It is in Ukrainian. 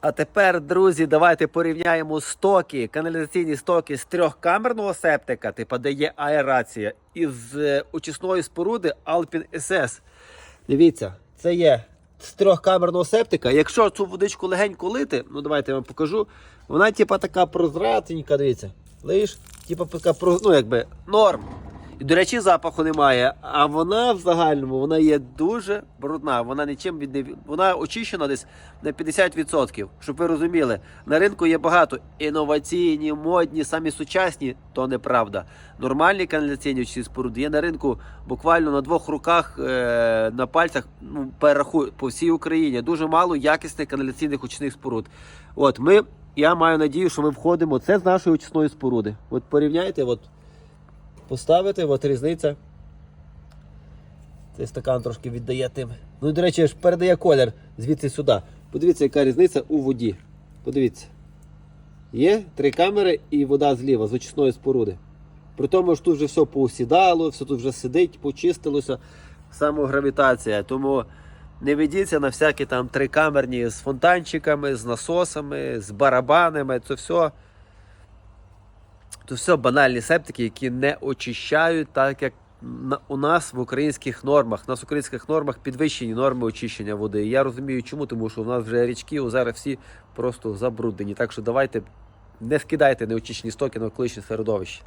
А тепер, друзі, давайте порівняємо стоки, каналізаційні стоки з трьохкамерного септика, типу, де є аерація, із е, очисної споруди Alpin SS. Дивіться, це є з трьохкамерного септика. Якщо цю водичку легенько лити, ну давайте я вам покажу. Вона, типу, така прозрачненька, дивіться. Лиш, типу, така ну, якби норм. І, до речі, запаху немає. А вона в загальному вона є дуже брудна. Вона нічим від не вона очищена десь на 50%. Щоб ви розуміли, на ринку є багато інноваційні, модні, самі сучасні, то неправда. Нормальні каналізаційні очисні споруди є на ринку буквально на двох руках, е, на пальцях. Ну, перерахую по всій Україні. Дуже мало якісних каналізаційних очисних споруд. От ми. Я маю надію, що ми входимо. Це з нашої очисної споруди. От порівняйте, от поставити, от різниця. Цей стакан трошки віддає тим. Ну, і, до речі, ж передає колір звідси сюди. Подивіться, яка різниця у воді. Подивіться. Є три камери і вода зліва з очисної споруди. При тому що тут вже все поусідало, все тут вже сидить, почистилося, самогравітація. Тому не ведіться на всякі там трикамерні з фонтанчиками, з насосами, з барабанами. Це все. То все банальні септики, які не очищають, так як у нас в українських нормах. У нас в українських нормах підвищені норми очищення води. Я розумію, чому, тому що в нас вже річки, озера всі просто забруднені. Так що давайте не скидайте неочищені стоки на околичне середовище.